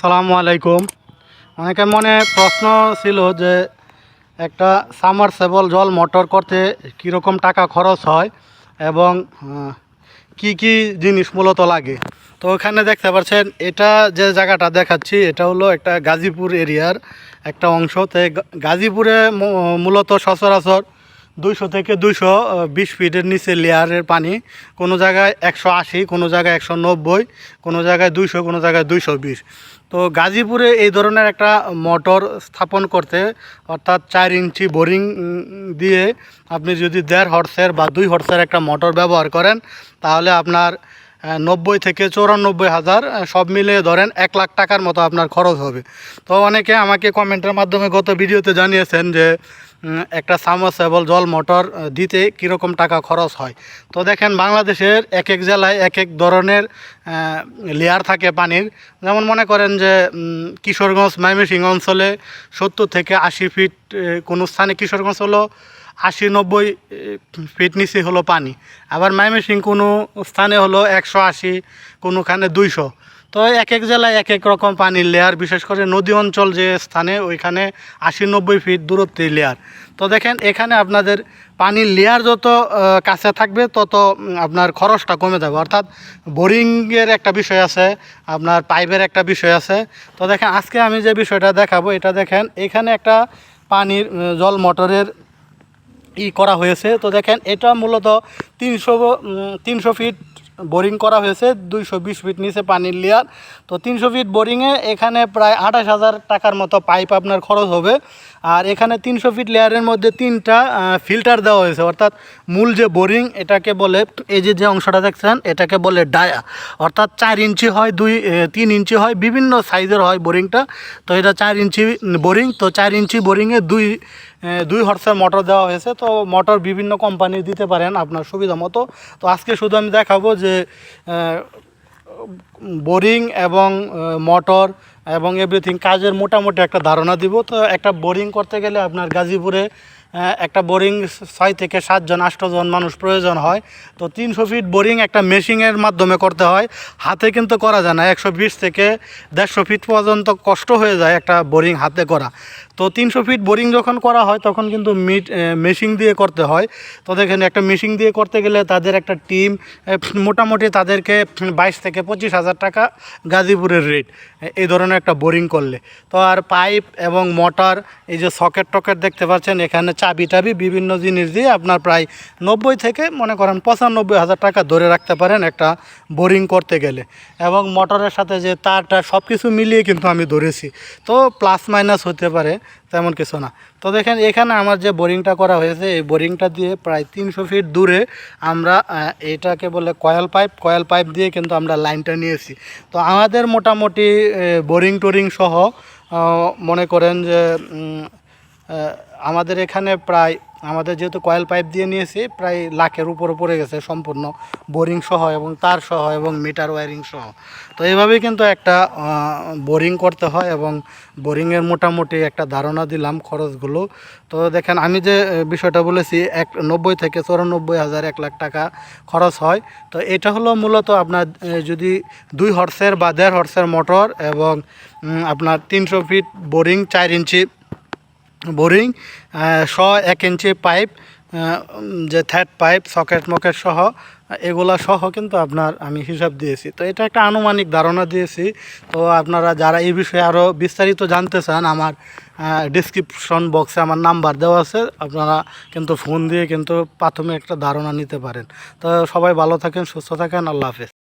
সালামু আলাইকুম। অনেকের মনে প্রশ্ন ছিল যে একটা সামারসেবল জল মোটর করতে কীরকম টাকা খরচ হয় এবং কি কি জিনিস মূলত লাগে? তো ওখানে দেখতে পাচ্ছেন, এটা যে জায়গাটা দেখাচ্ছি, এটা হলো একটা গাজীপুর এরিয়ার একটা অংশ। তো গাজীপুরে মূলত সচরাচর দুইশো থেকে দুইশো বিশ ফিটের নিচে লেয়ারের পানি। কোনো জায়গায় একশো আশি, কোনো জায়গায় একশো নব্বই, কোনো জায়গায় দুইশো, কোনো জায়গায় দুইশো বিশ। তো গাজীপুরে এই ধরনের একটা মোটর স্থাপন করতে, অর্থাৎ চার ইঞ্চি বোরিং দিয়ে আপনি যদি দেড় হর্সের বা দুই হর্সের একটা মোটর ব্যবহার করেন, তাহলে আপনার নব্বই থেকে চৌরানব্বই হাজার সব মিলিয়ে ধরেন এক লাখ টাকার মতো আপনার খরচ হবে। তো অনেকে আমাকে কমেন্টের মাধ্যমে গত ভিডিওতে জানিয়েছেন যে একটা সাবমার্সেবল জল মোটর দিতে কীরকম টাকা খরচ হয়। তো দেখেন বাংলাদেশের এক এক জেলায় এক এক ধরনের লেয়ার থাকে পানির। যেমন মনে করেন যে কিশোরগঞ্জ, ময়মনসিংহ অঞ্চলে সত্তর থেকে আশি ফিট কোনো স্থানে কিশোরগঞ্জ হলো আশি নব্বই ফিট নিচে হলো পানি। আবার ময়মনসিংহ কোনো স্থানে হলো একশো আশি, কোনোখানে দুইশো। তো এক এক জেলায় এক এক রকম পানির লেয়ার বিশেষ করে নদী অঞ্চল যে স্থানে, ওইখানে আশি নব্বই ফিট দূরত্বে লেয়ার তো দেখেন, এখানে আপনাদের পানির লেয়ার যত কাছে থাকবে, তত আপনার খরচটা কমে যাবে। অর্থাৎ বোরিংয়ের একটা বিষয় আছে, আপনার পাইপের একটা বিষয় আছে। তো দেখেন, আজকে আমি যে বিষয়টা দেখাবো, এটা দেখেন, এখানে একটা পানির জল মোটরের ই করা হয়েছে। তো দেখেন, এটা মূলত তিনশো তিনশো ফিট বোরিং করা হয়েছে, দুইশো বিশ ফিট নিচে পানির লেয়ার। তো তিনশো ফিট বোরিংয়ে এখানে প্রায় আঠাশ হাজার টাকার মতো পাইপ আপনার খরচ হবে। আর এখানে তিনশো ফিট লেয়ারের মধ্যে তিনটা ফিল্টার দেওয়া হয়েছে। অর্থাৎ মূল যে বোরিং, এটাকে বলে, এই যে যে অংশটা দেখছেন, এটাকে বলে ডায়া। অর্থাৎ চার ইঞ্চি হয়, দুই তিন ইঞ্চি হয়, বিভিন্ন সাইজের হয় বোরিংটা। তো এটা চার ইঞ্চি বোরিং। তো চার ইঞ্চি বোরিংয়ে দুই দুই হর্সের মোটর দেওয়া হয়েছে। তো মোটর বিভিন্ন কোম্পানি দিতে পারেন আপনার সুবিধা মতো। তো আজকে শুধু আমি দেখাবো যে বোরিং এবং মোটর এবং এভরিথিং কাজের মোটামুটি একটা ধারণা দিব। তো একটা বোরিং করতে গেলে আপনার গাজীপুরে একটা বোরিং ছয় থেকে সাতজন আটজন মানুষ প্রয়োজন হয়। তো তিনশো ফিট বোরিং একটা মেশিনের মাধ্যমে করতে হয়। হাতে কিন্তু করা যায় না। একশো বিশ থেকে দেড়শো ফিট পর্যন্ত কষ্ট হয়ে যায় একটা বোরিং হাতে করা। তো তিনশো ফিট বোরিং যখন করা হয়, তখন কিন্তু মিট মেশিন দিয়ে করতে হয়। তো দেখেন, একটা মেশিন দিয়ে করতে গেলে তাদের একটা টিম মোটামুটি তাদেরকে বাইশ থেকে পঁচিশ হাজার টাকা গাজীপুরের রেট এই ধরনের একটা বোরিং করলে। তো আর পাইপ এবং মোটর, এই যে সকেট টকেট দেখতে পাচ্ছেন, এখানে চাবি টাবি বিভিন্ন জিনিস দিয়ে আপনার প্রায় নব্বই থেকে মনে করেন পঁচানব্বই হাজার টাকা ধরে রাখতে পারেন একটা বোরিং করতে গেলে। এবং মোটরের সাথে যে তারটা সব কিছু মিলিয়ে কিন্তু আমি ধরেছি। তো প্লাস মাইনাস হতে পারে। তেমন কিছু না। তো দেখেন, এখানে আমার যে বোরিংটা করা হয়েছে, এই বোরিংটা দিয়ে প্রায় তিনশো ফিট দূরে আমরা এটাকে বলে কয়েল পাইপ কয়েল পাইপ দিয়ে কিন্তু আমরা লাইনটা নিয়েছি। তো আমাদের মোটামুটি বোরিং টোরিং সহ মনে করেন যে আমাদের এখানে প্রায়, আমাদের যেহেতু কয়েল পাইপ দিয়ে নিয়েছি, প্রায় লাখের উপরে পড়ে গেছে সম্পূর্ণ বোরিং সহ এবং তার সহ এবং মিটার ওয়ারিং সহ। তো এইভাবেই কিন্তু একটা বোরিং করতে হয় এবং বোরিংয়ের মোটামুটি একটা ধারণা দিলাম খরচগুলো। তো দেখেন, আমি যে বিষয়টা বলেছি, এক নব্বই থেকে চৌরানব্বই হাজার এক লাখ টাকা খরচ হয়। তো এটা হলো মূলত আপনার যদি দুই হর্সের বা দেড় হর্সের মোটর এবং আপনার তিনশো ফিট বোরিং চার ইঞ্চি বোরিং শ এক ইঞ্চি পাইপ যে থ্যাট পাইপ, সকেট মকেট সহ, এগুলা সহ কিন্তু আপনার আমি হিসাব দিয়েছি। তো এটা একটা আনুমানিক ধারণা দিয়েছি। তো আপনারা যারা এই বিষয়ে আরও বিস্তারিত জানতে চান, আমার ডিসক্রিপশন বক্সে আমার নাম্বার দেওয়া আছে। আপনারা কিন্তু ফোন দিয়ে কিন্তু প্রাথমিক একটা ধারণা নিতে পারেন। তো সবাই ভালো থাকেন, সুস্থ থাকেন, আল্লাহ হাফেজ।